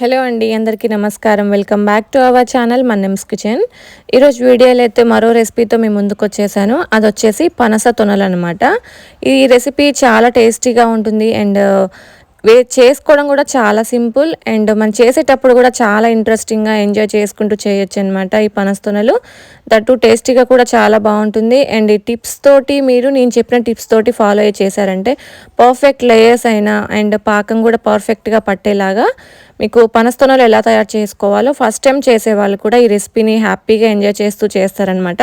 Hello అండి అందరికీ నమస్కారం. Welcome back to our channel Mannem's kitchen. ఈరోజు వీడియోలో అయితే మరో రెసిపీతో మేము ముందుకు వచ్చేసాను. అది వచ్చేసి పనస తొనలు అనమాట ఈ రెసిపీ చాలా టేస్టీగా ఉంటుంది అండ్ వే చేసుకోవడం కూడా చాలా సింపుల్ అండ్ మనం చేసేటప్పుడు కూడా చాలా ఇంట్రెస్టింగ్గా ఎంజాయ్ చేసుకుంటూ చేయొచ్చు అనమాట ఈ పనస్తొనలు దట్టు టేస్టీగా కూడా చాలా బాగుంటుంది అండ్ ఈ టిప్స్ తోటి మీరు నేను చెప్పిన టిప్స్ తోటి ఫాలో అయ్యి చేశారంటే పర్ఫెక్ట్ లేయర్స్ అయినా అండ్ పాకం కూడా పర్ఫెక్ట్గా పట్టేలాగా మీకు పనస్తొనలు ఎలా తయారు చేసుకోవాలో ఫస్ట్ టైం చేసే వాళ్ళు కూడా ఈ రెసిపీని హ్యాపీగా ఎంజాయ్ చేస్తూ చేస్తారనమాట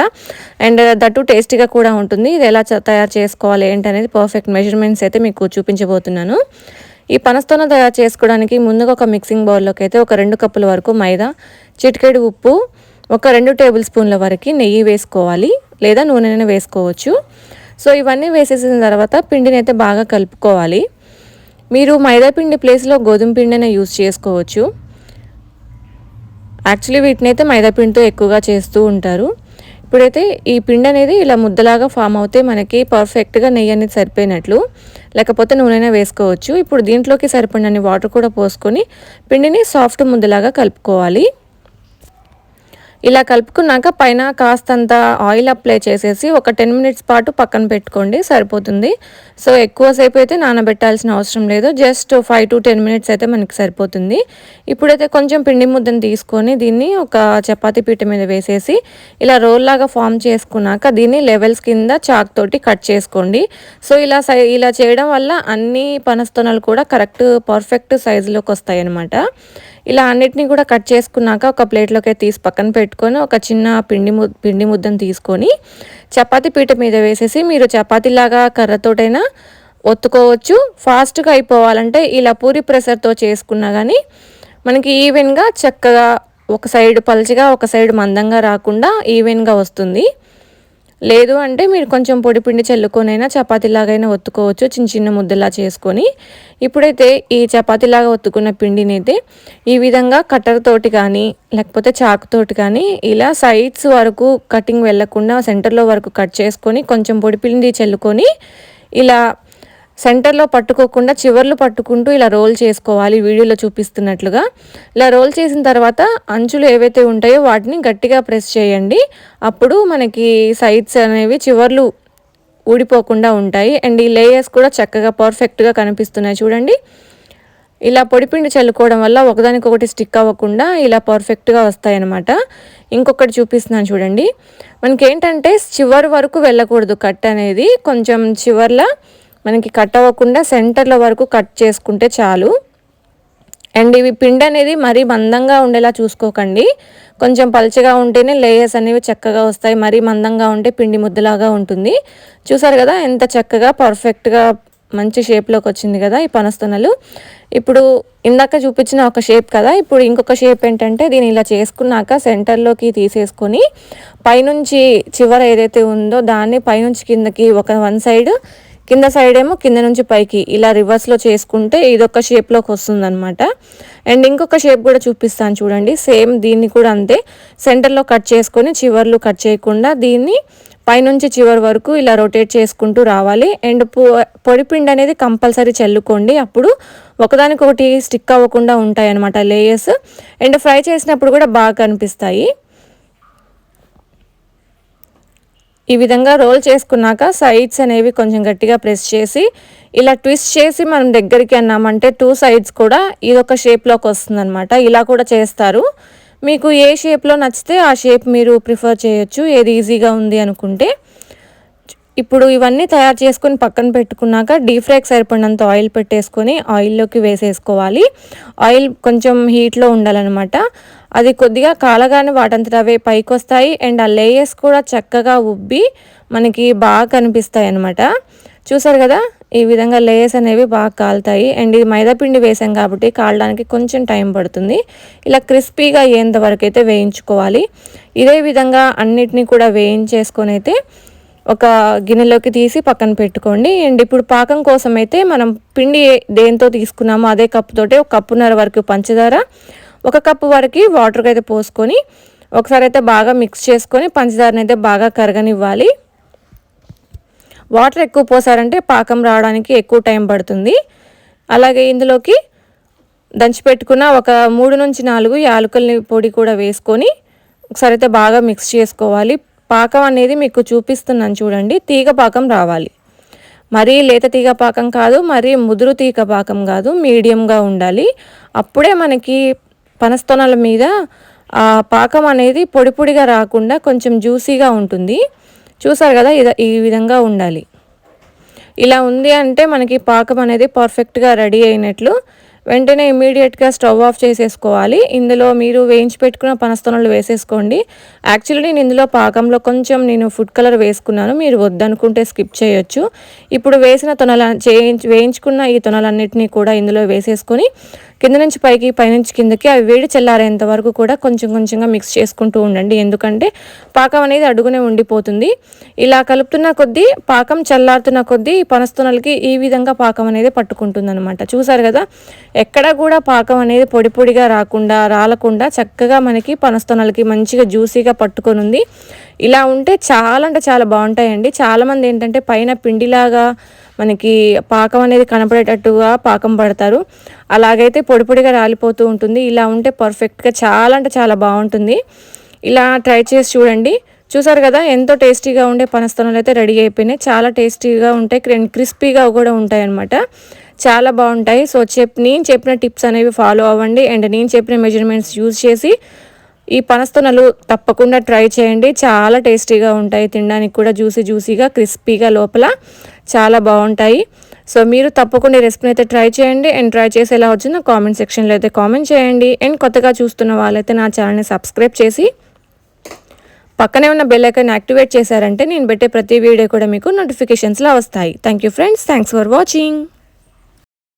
అండ్ దట్టు టేస్టీగా కూడా ఉంటుంది. ఇది ఎలా తయారు చేసుకోవాలి ఏంటనేది పర్ఫెక్ట్ మెజర్మెంట్స్ అయితే మీకు చూపించబోతున్నాను. ఈ పనస్తోన తయారు చేసుకోవడానికి ముందుగా ఒక మిక్సింగ్ బౌల్లోకి అయితే ఒక రెండు కప్పుల వరకు మైదా చిటికెడు ఉప్పు ఒక రెండు టేబుల్ స్పూన్ల వరకు నెయ్యి వేసుకోవాలి లేదా నూనెనైనా వేసుకోవచ్చు. సో ఇవన్నీ వేసేసిన తర్వాత పిండిని అయితే బాగా కలుపుకోవాలి. మీరు మైదా పిండి ప్లేస్లో గోధుమ పిండినే యూస్ చేసుకోవచ్చు. యాక్చువల్లీ వీటిని అయితే మైదా పిండితో ఎక్కువగా చేస్తూ ఉంటారు. ఇప్పుడైతే ఈ పిండి అనేది ఇలా ముద్దలాగా ఫామ్ అవుతే మనకి పర్ఫెక్ట్గా నెయ్యి అనేది సరిపోయినట్లు. లేకపోతే నూనెనే వేసుకోవచ్చు. ఇప్పుడు దీంట్లోకి సరిపడినన్ని వాటర్ కూడా పోసుకొని పిండిని సాఫ్ట్ ముద్దలాగా కలుపుకోవాలి. ఇలా కలుపుకున్నాక పైన కాస్తంత ఆయిల్ అప్లై చేసేసి ఒక టెన్ మినిట్స్ పాటు పక్కన పెట్టుకోండి సరిపోతుంది. సో ఎక్కువసేపు అయితే నానబెట్టాల్సిన అవసరం లేదు. Just five to ten minutes అయితే మనకి సరిపోతుంది. ఇప్పుడైతే కొంచెం పిండి ముద్దను తీసుకొని దీన్ని ఒక చపాతీ పీట మీద వేసేసి ఇలా రోల్ లాగా ఫామ్ చేసుకున్నాక దీన్ని లెవెల్స్ కింద చాక్ తోటి కట్ చేసుకోండి. సో ఇలా సై ఇలా చేయడం వల్ల అన్ని పనస్తోనలు కూడా కరెక్ట్ పర్ఫెక్ట్ సైజులోకి వస్తాయి అన్నమాట ఇలా అన్నిటినీ కూడా కట్ చేసుకున్నాక ఒక ప్లేట్లోకి తీసి పక్కన పెట్టుకొని ఒక చిన్న పిండి ము పిండి ముద్దను తీసుకొని చపాతీ పీట మీద వేసేసి మీరు చపాతీలాగా కర్రతోటైనా ఒత్తుకోవచ్చు. ఫాస్ట్గా అయిపోవాలంటే ఇలా పూరి ప్రెషర్తో చేసుకున్నా కానీ మనకి ఈవెన్గా చక్కగా ఒక సైడ్ పలుచగా ఒక సైడ్ మందంగా రాకుండా ఈవెన్గా వస్తుంది. లేదు అంటే మీరు కొంచెం పొడి పిండి చల్లుకొనైనా చపాతీలాగైనా ఒత్తుకోవచ్చు చిన్న చిన్న ముద్దలా చేసుకొని. ఇప్పుడైతే ఈ చపాతీలాగా ఒత్తుకున్న పిండిని అయితే ఈ విధంగా కట్టర్ తోటి కానీ లేకపోతే చాకుతోటి కానీ ఇలా సైడ్స్ వరకు కటింగ్ వెళ్ళకుండా సెంటర్లో వరకు కట్ చేసుకొని కొంచెం పొడి పిండి చల్లుకొని ఇలా సెంటర్లో పట్టుకోకుండా చివర్లు పట్టుకుంటూ ఇలా రోల్ చేసుకోవాలి వీడియోలో చూపిస్తున్నట్లుగా. ఇలా రోల్ చేసిన తర్వాత అంచులు ఏవైతే ఉంటాయో వాటిని గట్టిగా ప్రెస్ చేయండి. అప్పుడు మనకి సైడ్స్ అనేవి చివర్లు ఊడిపోకుండా ఉంటాయి. అండ్ ఈ లేయర్స్ కూడా చక్కగా పర్ఫెక్ట్గా కనిపిస్తున్నాయి చూడండి. ఇలా పొడిపిండి చల్లుకోవడం వల్ల ఒకదానికొకటి స్టిక్ అవ్వకుండా ఇలా పర్ఫెక్ట్గా వస్తాయన్నమాట. ఇంకొకటి చూపిస్తున్నాను చూడండి. మనకి ఏంటంటే చివరి వరకు వెళ్ళకూడదు కట్ అనేది. కొంచెం చివర్లో మనకి కట్ అవ్వకుండా సెంటర్లో వరకు కట్ చేసుకుంటే చాలు. అండ్ ఇవి పిండి అనేది మరీ మందంగా ఉండేలా చూసుకోకండి. కొంచెం పలుచగా ఉంటేనే లేయర్స్ అనేవి చక్కగా వస్తాయి. మరీ మందంగా ఉంటే పిండి ముద్దలాగా ఉంటుంది. చూసారు కదా ఎంత చక్కగా పర్ఫెక్ట్గా మంచి షేప్లోకి వచ్చింది కదా ఈ పనస్తునలు. ఇప్పుడు ఇందాక చూపించిన ఒక షేప్ కదా ఇప్పుడు ఇంకొక షేప్ ఏంటంటే దీన్ని ఇలా చేసుకున్నాక సెంటర్లోకి తీసేసుకొని పైనుంచి చివర ఏదైతే ఉందో దాన్ని పైనుంచి కిందకి ఒక వన్ సైడ్ కింద సైడ్ ఏమో కింద నుంచి పైకి ఇలా రివర్స్లో చేసుకుంటే ఇదొక షేప్లోకి వస్తుంది అనమాట అండ్ ఇంకొక షేప్ కూడా చూపిస్తాను చూడండి. సేమ్ దీన్ని కూడా అంతే. సెంటర్లో కట్ చేసుకొని చివర్లు కట్ చేయకుండా దీన్ని పైనుంచి చివరి వరకు ఇలా రొటేట్ చేసుకుంటూ రావాలి. అండ్ పొడిపిండి అనేది కంపల్సరీ చల్లుకోండి. అప్పుడు ఒకదానికొకటి స్టిక్ అవ్వకుండా ఉంటాయి అనమాట లేయర్స్ అండ్ ఫ్రై చేసినప్పుడు కూడా బాగా కనిపిస్తాయి. ఈ విధంగా రోల్ చేసుకున్నాక సైడ్స్ అనేవి కొంచెం గట్టిగా ప్రెస్ చేసి ఇలా ట్విస్ట్ చేసి మనం దగ్గరికి అన్నామంటే టూ సైడ్స్ కూడా ఇదొక షేప్లోకి వస్తుందన్నమాట. ఇలా కూడా చేస్తారు. మీకు ఏ షేప్లో నచ్చితే ఆ షేప్ మీరు ప్రిఫర్ చేయొచ్చు. ఏది ఈజీగా ఉంది అనుకుంటే. ఇప్పుడు ఇవన్నీ తయారు చేసుకొని పక్కన పెట్టుకున్నాక డీప్ ఫ్రైకి సరిపడినంత ఆయిల్ పెట్టేసుకొని ఆయిల్లోకి వేసేసుకోవాలి. ఆయిల్ కొంచెం హీట్లో ఉండాలన్నమాట. అది కొద్దిగా కాలగానే వాటంతట అవే పైకి వస్తాయి అండ్ ఆ లేయర్స్ కూడా చక్కగా ఉబ్బి మనకి బాగా కనిపిస్తాయి అనమాట చూసారు కదా? ఈ విధంగా లేయర్స్ అనేవి బాగా కాలుతాయి. అండ్ ఇది మైదాపిండి వేసాం కాబట్టి కాలడానికి కొంచెం టైం పడుతుంది. ఇలా క్రిస్పీగా అయ్యేంత వరకు అయితే వేయించుకోవాలి. ఇదే విధంగా అన్నిటినీ కూడా వేయించేసుకొని అయితే ఒక గిన్నెలోకి తీసి పక్కన పెట్టుకోండి. అండ్ ఇప్పుడు పాకం కోసం అయితే మనం పిండి దేంతో తీసుకున్నామో అదే కప్పుతోటే ఒక కప్పున్నర వరకు పంచదార ఒక కప్పు వరకు వాటర్కి అయితే పోసుకొని ఒకసారి అయితే బాగా మిక్స్ చేసుకొని పంచదారని అయితే బాగా కరగనివ్వాలి. వాటర్ ఎక్కువ పోసారంటే పాకం రావడానికి ఎక్కువ టైం పడుతుంది. అలాగే ఇందులోకి దంచి పెట్టుకున్న ఒక మూడు నుంచి నాలుగు యాలకుల్ని పొడి కూడా వేసుకొని ఒకసారి అయితే బాగా మిక్స్ చేసుకోవాలి. పాకం అనేది మీకు చూపిస్తున్నాను చూడండి. తీగ పాకం రావాలి. మరీ లేత తీగ పాకం కాదు మరీ ముదురు తీగ పాకం కాదు మీడియంగా ఉండాలి. అప్పుడే మనకి పనస్తోనల మీద ఆ పాకం అనేది పొడి పొడిగా రాకుండా కొంచెం జ్యూసీగా ఉంటుంది. చూసారు కదా ఈ విధంగా ఉండాలి. ఇలా ఉంది అంటే మనకి పాకం అనేది పర్ఫెక్ట్గా రెడీ అయినట్లు వెంటనే ఇమీడియట్గా స్టవ్ ఆఫ్ చేసేసుకోవాలి. ఇందులో మీరు వేయించి పెట్టుకున్న పనస్తనలు వేసేసుకోండి. యాక్చువల్లీ నేను ఇందులో పాకంలో కొంచెం నేను ఫుడ్ కలర్ వేసుకున్నాను. మీరు వద్దనుకుంటే స్కిప్ చేయొచ్చు. ఇప్పుడు వేసిన తొనల వేయించుకున్న ఈ తొనలన్నింటినీ కూడా ఇందులో వేసేసుకొని కింద నుంచి పైకి పైనుంచి కిందకి అవి వేడి చల్లారేంత వరకు కూడా కొంచెం కొంచెంగా మిక్స్ చేసుకుంటూ ఉండండి. ఎందుకంటే పాకం అనేది అడుగునే ఉండిపోతుంది. ఇలా కలుపుతున్న కొద్దీ పాకం చల్లారుతున్న కొద్దీ పనస్తునలకి ఈ విధంగా పాకం అనేది పట్టుకుంటుంది అనమాట చూసారు కదా ఎక్కడ కూడా పాకం అనేది పొడి పొడిగా రాకుండా రాలకుండా చక్కగా మనకి పనస్తొనలకి మంచిగా జ్యూసీగా పట్టుకొని ఉంది ఇలా ఉంటే చాలా అంటే చాలా బాగుంటాయండి. చాలామంది ఏంటంటే పైన పిండిలాగా మనకి పాకం అనేది కనపడేటట్టుగా పాకం పడతారు. అలాగైతే పొడి పొడిగా రాలిపోతూ ఉంటుంది. ఇలా ఉంటే పర్ఫెక్ట్గా చాలా అంటే చాలా బాగుంటుంది. ఇలా ట్రై చేసి చూడండి. చూసారు కదా ఎంతో టేస్టీగా ఉండే పనస్తనాలు అయితే రెడీ అయిపోయినాయి. చాలా టేస్టీగా ఉంటాయి. క్రిస్పీగా కూడా ఉంటాయి అనమాట చాలా బాగుంటాయి. సో చెప్ నేను చెప్పిన టిప్స్ అనేవి ఫాలో అవ్వండి. అండ్ నేను చెప్పిన మెజర్మెంట్స్ యూజ్ చేసి ఈ పనస్తనలు తప్పకుండా ట్రై చేయండి. చాలా టేస్టీగా ఉంటాయి. తినడానికి కూడా జ్యూసీ జ్యూసీగా క్రిస్పీగా లోపల చాలా బాగుంటాయి. సో మీరు తప్పకుండా ఈ రెసిపీని అయితే ట్రై చేయండి. అండ్ ట్రై చేసి ఎలా వచ్చిందో కామెంట్ సెక్షన్లో అయితే కామెంట్ చేయండి. అండ్ కొత్తగా చూస్తున్న వాళ్ళైతే నా ఛానల్ని సబ్స్క్రైబ్ చేసి పక్కనే ఉన్న బెల్ ఐకాన్ యాక్టివేట్ చేశారంటే నేను పెట్టే ప్రతి వీడియో కూడా మీకు నోటిఫికేషన్స్లో వస్తాయి. Thank you friends. Thanks for watching.